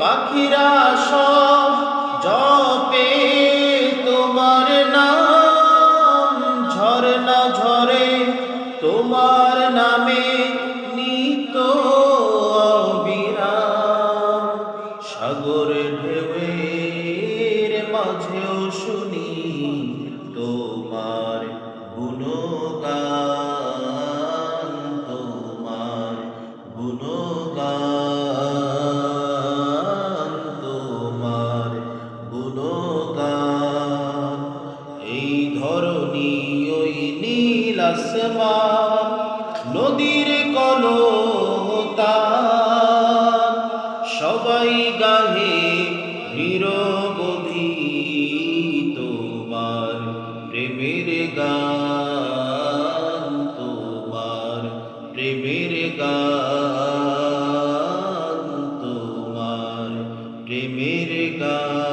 পাখিরা সব জপে, তোমার নাম ঝরনা ঝরে, তোমার নামে নিত সাগর ঢেউয়ের মাঝেও শুনি তোমার গুণগান তোমার গুণগান। ধরনী ওই নীল আসমান, নদীর কলতান সবাই গাহে নিরবধি তোমার, প্রেমের গান তোমার, প্রেমের গান তোমার, প্রেমের গান